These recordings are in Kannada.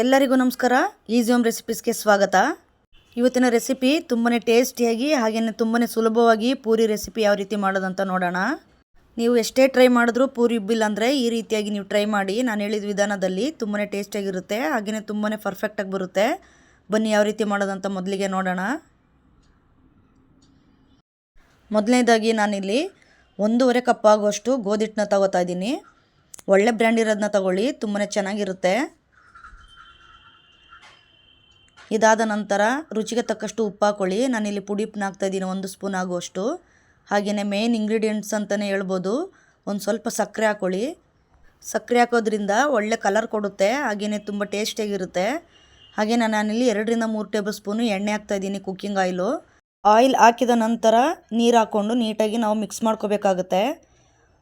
ಎಲ್ಲರಿಗೂ ನಮಸ್ಕಾರ. ಈಸಿ ಹೋಮ್ ರೆಸಿಪೀಸ್ಗೆ ಸ್ವಾಗತ. ಇವತ್ತಿನ ರೆಸಿಪಿ ತುಂಬಾ ಟೇಸ್ಟಿಯಾಗಿ ಹಾಗೆಯೇ ತುಂಬಾ ಸುಲಭವಾಗಿ ಪೂರಿ ರೆಸಿಪಿ ಯಾವ ರೀತಿ ಮಾಡೋದಂತ ನೋಡೋಣ. ನೀವು ಎಷ್ಟೇ ಟ್ರೈ ಮಾಡಿದ್ರೂ ಪೂರಿ ಉಬ್ಬಿಲ್ಲ ಅಂದರೆ ಈ ರೀತಿಯಾಗಿ ನೀವು ಟ್ರೈ ಮಾಡಿ. ನಾನು ಹೇಳಿದ ವಿಧಾನದಲ್ಲಿ ತುಂಬಾ ಟೇಸ್ಟಿಯಾಗಿರುತ್ತೆ ಹಾಗೆಯೇ ತುಂಬಾ ಪರ್ಫೆಕ್ಟಾಗಿ ಬರುತ್ತೆ. ಬನ್ನಿ ಯಾವ ರೀತಿ ಮಾಡೋದಂತ ಮೊದಲಿಗೆ ನೋಡೋಣ. ಮೊದಲನೇದಾಗಿ ನಾನಿಲ್ಲಿ ಒಂದೂವರೆ ಕಪ್ ಆಗುವಷ್ಟು ಗೋಧಿಟ್ಟನ್ನ ತಗೋತಾ ಇದ್ದೀನಿ. ಒಳ್ಳೆ ಬ್ರ್ಯಾಂಡ್ ಇರೋದನ್ನ ತಗೊಳ್ಳಿ ತುಂಬಾ ಚೆನ್ನಾಗಿರುತ್ತೆ. ಇದಾದ ನಂತರ ರುಚಿಗೆ ತಕ್ಕಷ್ಟು ಉಪ್ಪು ಹಾಕೊಳ್ಳಿ ನಾನಿಲ್ಲಿ ಪುಡಿ ಹಾಕ್ತಾ ಇದ್ದೀನಿ, ಒಂದು ಸ್ಪೂನ್ ಆಗುವಷ್ಟು. ಹಾಗೆಯೇ ಮೇನ್ ಇಂಗ್ರೀಡಿಯೆಂಟ್ಸ್ ಅಂತಲೇ ಹೇಳ್ಬೋದು. ಒಂದು ಸ್ವಲ್ಪ ಸಕ್ಕರೆ ಹಾಕೊಳ್ಳಿ. ಸಕ್ಕರೆ ಹಾಕೋದ್ರಿಂದ ಒಳ್ಳೆ ಕಲರ್ ಕೊಡುತ್ತೆ ಹಾಗೆಯೇ ತುಂಬ ಟೇಸ್ಟಿಯಾಗಿರುತ್ತೆ ಹಾಗೆ ನಾನಿಲ್ಲಿ ಎರಡರಿಂದ ಮೂರು ಟೇಬಲ್ ಸ್ಪೂನು ಎಣ್ಣೆ ಹಾಕ್ತಾಯಿದ್ದೀನಿ ಕುಕ್ಕಿಂಗ್ ಆಯಿಲು ಆಯಿಲ್ ಹಾಕಿದ ನಂತರ ನೀರು ಹಾಕ್ಕೊಂಡು ನೀಟಾಗಿ ನಾವು ಮಿಕ್ಸ್ ಮಾಡ್ಕೋಬೇಕಾಗುತ್ತೆ.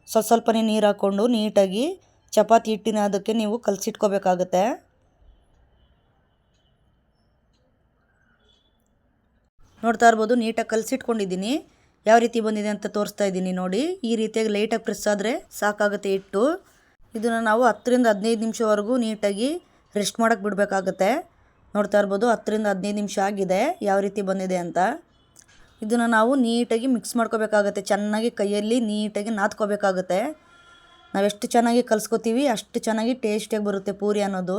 ಸ್ವಲ್ಪ ಸ್ವಲ್ಪನೇ ನೀರು ಹಾಕ್ಕೊಂಡು ನೀಟಾಗಿ ಚಪಾತಿ ಹಿಟ್ಟಿನ ಅದಕ್ಕೆ ನೀವು ಕಲಸಿಟ್ಕೋಬೇಕಾಗುತ್ತೆ. ನೋಡ್ತಾ ಇರ್ಬೋದು, ನೀಟಾಗಿ ಕಲಸಿಟ್ಕೊಂಡಿದ್ದೀನಿ. ಯಾವ ರೀತಿ ಬಂದಿದೆ ಅಂತ ತೋರಿಸ್ತಾ ಇದ್ದೀನಿ ನೋಡಿ. ಈ ರೀತಿಯಾಗಿ ಲೈಟಾಗಿ ಪ್ರೆಸ್ ಆದರೆ ಸಾಕಾಗುತ್ತೆ ಇಟ್ಟು ಇದನ್ನು ನಾವು ಹತ್ತರಿಂದ ಹದಿನೈದು ನಿಮಿಷವರೆಗೂ ನೀಟಾಗಿ ರೆಸ್ಟ್ ಮಾಡೋಕ್ಕೆ ಬಿಡಬೇಕಾಗುತ್ತೆ. ನೋಡ್ತಾ ಇರ್ಬೋದು, ಹತ್ತರಿಂದ ಹದಿನೈದು ನಿಮಿಷ ಆಗಿದೆ. ಯಾವ ರೀತಿ ಬಂದಿದೆ ಅಂತ. ಇದನ್ನು ನಾವು ನೀಟಾಗಿ ಮಿಕ್ಸ್ ಮಾಡ್ಕೋಬೇಕಾಗತ್ತೆ. ಚೆನ್ನಾಗಿ ಕೈಯಲ್ಲಿ ನೀಟಾಗಿ ನಾದ್ಕೋಬೇಕಾಗುತ್ತೆ. ನಾವೆಷ್ಟು ಚೆನ್ನಾಗಿ ಕಲಿಸ್ಕೋತೀವಿ, ಅಷ್ಟು ಚೆನ್ನಾಗಿ ಟೇಸ್ಟಿಯಾಗಿ ಬರುತ್ತೆ ಪೂರಿ ಅನ್ನೋದು.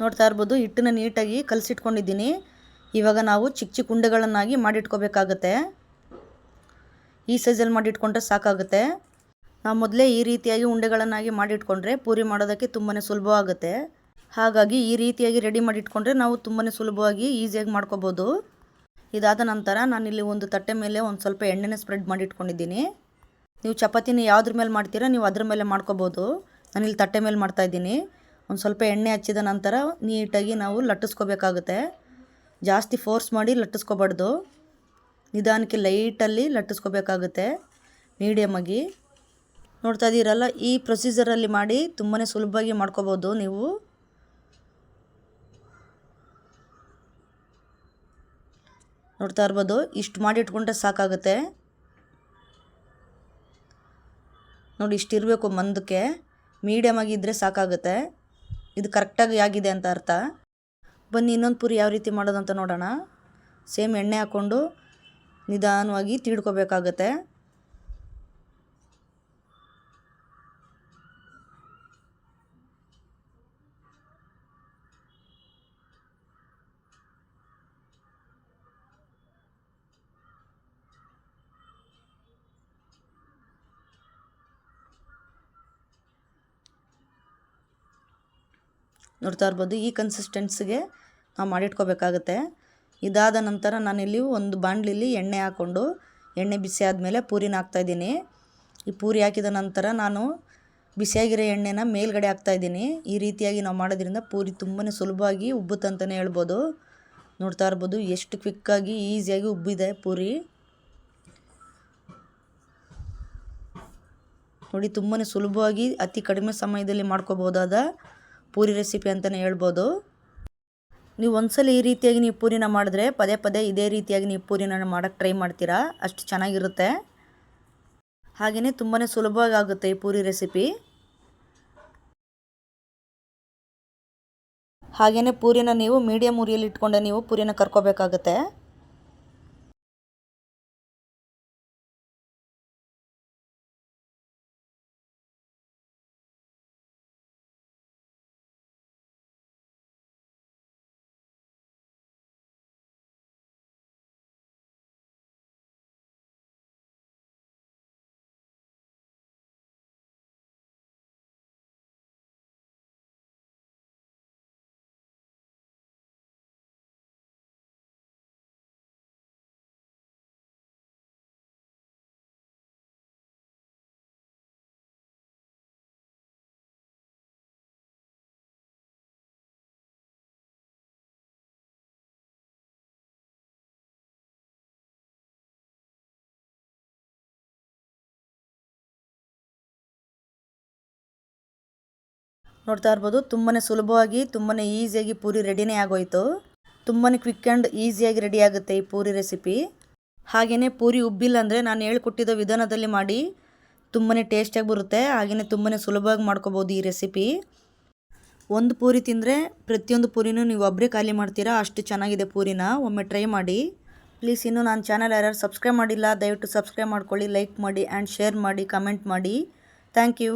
ನೋಡ್ತಾ ಇರ್ಬೋದು, ಹಿಟ್ಟನ್ನ ನೀಟಾಗಿ ಕಲಸಿಟ್ಕೊಂಡಿದ್ದೀನಿ. ಇವಾಗ ನಾವು ಚಿಕ್ಕ ಚಿಕ್ಕ ಉಂಡೆಗಳನ್ನಾಗಿ ಮಾಡಿಟ್ಕೋಬೇಕಾಗತ್ತೆ. ಈ ಸೈಜಲ್ಲಿ ಮಾಡಿಟ್ಕೊಂಡ್ರೆ ಸಾಕಾಗುತ್ತೆ. ನಾವು ಮೊದಲೇ ಈ ರೀತಿಯಾಗಿ ಉಂಡೆಗಳನ್ನಾಗಿ ಮಾಡಿಟ್ಕೊಂಡ್ರೆ ಪೂರಿ ಮಾಡೋದಕ್ಕೆ ತುಂಬಾ ಸುಲಭವಾಗುತ್ತೆ ಹಾಗಾಗಿ ಈ ರೀತಿಯಾಗಿ ರೆಡಿ ಮಾಡಿಟ್ಕೊಂಡ್ರೆ ನಾವು ತುಂಬಾ ಸುಲಭವಾಗಿ ಈಸಿಯಾಗಿ ಮಾಡ್ಕೋಬೋದು. ಇದಾದ ನಂತರ ನಾನಿಲ್ಲಿ ಒಂದು ತಟ್ಟೆ ಮೇಲೆ ಒಂದು ಸ್ವಲ್ಪ ಎಣ್ಣೆನ ಸ್ಪ್ರೆಡ್ ಮಾಡಿಟ್ಕೊಂಡಿದ್ದೀನಿ. ನೀವು ಚಪಾತಿನ ಯಾವುದ್ರ ಮೇಲೆ ಮಾಡ್ತೀರಾ ನೀವು ಅದ್ರ ಮೇಲೆ ಮಾಡ್ಕೋಬೋದು. ನಾನಿಲ್ಲಿ ತಟ್ಟೆ ಮೇಲೆ ಮಾಡ್ತಾಯಿದ್ದೀನಿ ಒಂದು ಸ್ವಲ್ಪ ಎಣ್ಣೆ ಹಚ್ಚಿದ ನಂತರ ನೀಟಾಗಿ ನಾವು ಲಟ್ಟಿಸ್ಕೋಬೇಕಾಗುತ್ತೆ. ಜಾಸ್ತಿ ಫೋರ್ಸ್ ಮಾಡಿ ಲಟ್ಟಿಸ್ಕೋಬಾರ್ದು. ನಿಧಾನಕ್ಕೆ ಲೈಟಲ್ಲಿ ಲಟ್ಟಿಸ್ಕೋಬೇಕಾಗುತ್ತೆ. ಮೀಡಿಯಮಾಗಿ ನೋಡ್ತಾ ಇದ್ದೀರಲ್ಲ ಈ ಪ್ರೊಸೀಜರಲ್ಲಿ ಮಾಡಿ ತುಂಬಾ ಸುಲಭವಾಗಿ ಮಾಡ್ಕೋಬೋದು ನೀವು. ನೋಡ್ತಾ ಇರ್ಬೋದು, ಇಷ್ಟು ಮಾಡಿ ಇಟ್ಕೊಂಡ್ರೆ ಸಾಕಾಗುತ್ತೆ. ನೋಡಿ ಇಷ್ಟಿರಬೇಕು ಮಂದಕ್ಕೆ. ಮೀಡಿಯಮ್ ಆಗಿದ್ದರೆ ಸಾಕಾಗುತ್ತೆ. ಇದು ಕರೆಕ್ಟಾಗಿ ಆಗಿದೆ ಅಂತ ಅರ್ಥ. ಬನ್ನಿ ಇನ್ನೊಂದು ಪೂರಿ ಯಾವ ರೀತಿ ಮಾಡೋದಂತ ನೋಡೋಣ. ಸೇಮ್ ಎಣ್ಣೆ ಹಾಕ್ಕೊಂಡು ನಿಧಾನವಾಗಿ ತೀಡ್ಕೋಬೇಕಾಗತ್ತೆ. ನೋಡ್ತಾ ಇರ್ಬೋದು. ಈ ಕನ್ಸಿಸ್ಟೆನ್ಸಿಗೆ ನಾವು ಮಾಡಿಟ್ಕೋಬೇಕಾಗತ್ತೆ. ಇದಾದ ನಂತರ ನಾನಿಲ್ಲಿ ಒಂದು ಬಾಣಲಿಲಿ ಎಣ್ಣೆ ಹಾಕ್ಕೊಂಡು, ಎಣ್ಣೆ ಬಿಸಿ ಆದಮೇಲೆ ಪೂರಿನ ಹಾಕ್ತಾಯಿದ್ದೀನಿ ಈ ಪೂರಿ ಹಾಕಿದ ನಂತರ ನಾನು ಬಿಸಿಯಾಗಿರೋ ಎಣ್ಣೆನ ಮೇಲ್ಗಡೆ ಹಾಕ್ತಾಯಿದ್ದೀನಿ ಈ ರೀತಿಯಾಗಿ ನಾವು ಮಾಡೋದ್ರಿಂದ ಪೂರಿ ತುಂಬಾ ಸುಲಭವಾಗಿ ಉಬ್ಬುತ್ತಂತಲೇ ಹೇಳ್ಬೋದು. ನೋಡ್ತಾ ಇರ್ಬೋದು ಎಷ್ಟು ಕ್ವಿಕ್ಕಾಗಿ ಈಸಿಯಾಗಿ ಉಬ್ಬಿದೆ ಪೂರಿ. ನೋಡಿ ತುಂಬಾ ಸುಲಭವಾಗಿ ಅತಿ ಕಡಿಮೆ ಸಮಯದಲ್ಲಿ ಮಾಡ್ಕೋಬೋದಾದ ಪೂರಿ ರೆಸಿಪಿ ಅಂತಲೇ ಹೇಳ್ಬೋದು. ನೀವು ಒಂದ್ಸಲ ಈ ರೀತಿಯಾಗಿ ನೀವು ಪೂರಿನ ಮಾಡಿದ್ರೆ ಪದೇ ಪದೇ ಇದೇ ರೀತಿಯಾಗಿ ನೀವು ಪೂರಿನ ಮಾಡೋಕ್ಕೆ ಟ್ರೈ ಮಾಡ್ತೀರಾ. ಅಷ್ಟು ಚೆನ್ನಾಗಿರುತ್ತೆ. ಹಾಗೆಯೇ ತುಂಬಾ ಸುಲಭವಾಗಿ ಆಗುತ್ತೆ ಈ ಪೂರಿ ರೆಸಿಪಿ ಹಾಗೆಯೇ ಪೂರಿನ ನೀವು ಮೀಡಿಯಮ್ ಉರಿಯಲ್ಲಿ ಇಟ್ಕೊಂಡೆ ನೀವು ಪೂರಿನ ಕರ್ಕೋಬೇಕಾಗತ್ತೆ. ನೋಡ್ತಾ ಇರ್ಬೋದು ತುಂಬಾ ಸುಲಭವಾಗಿ ತುಂಬಾ ಈಸಿಯಾಗಿ ಪೂರಿ ರೆಡಿನೇ ಆಗೋಯ್ತು. ತುಂಬಾ ಕ್ವಿಕ್ ಆ್ಯಂಡ್ ಈಸಿಯಾಗಿ ರೆಡಿ ಆಗುತ್ತೆ ಈ ಪೂರಿ ರೆಸಿಪಿ ಹಾಗೆಯೇ ಪೂರಿ ಉಬ್ಬಿಲ್ಲ ಅಂದರೆ ನಾನು ಹೇಳ್ಕೊಟ್ಟಿದ್ದ ವಿಧಾನದಲ್ಲಿ ಮಾಡಿ ತುಂಬಾ ಟೇಸ್ಟಿಯಾಗಿ ಬರುತ್ತೆ. ಹಾಗೆಯೇ ತುಂಬಾ ಸುಲಭವಾಗಿ ಮಾಡ್ಕೋಬೋದು ಈ ರೆಸಿಪಿ ಒಂದು ಪೂರಿ ತಿಂದರೆ ಪ್ರತಿಯೊಂದು ಪೂರಿನೂ ನೀವು ಒಬ್ಬರೇ ಖಾಲಿ ಮಾಡ್ತೀರಾ, ಅಷ್ಟು ಚೆನ್ನಾಗಿದೆ ಪೂರಿನ. ಒಮ್ಮೆ ಟ್ರೈ ಮಾಡಿ. ಪ್ಲೀಸ್ ಇನ್ನೂ ನಾನು ಚಾನಲ್ ಯಾರ್ಯಾರು ಸಬ್ಸ್ಕ್ರೈಬ್ ಮಾಡಿಲ್ಲ, ದಯವಿಟ್ಟು ಸಬ್ಸ್ಕ್ರೈಬ್ ಮಾಡ್ಕೊಳ್ಳಿ ಲೈಕ್ ಮಾಡಿ ಆ್ಯಂಡ್ ಶೇರ್ ಮಾಡಿ ಕಮೆಂಟ್ ಮಾಡಿ. Thank you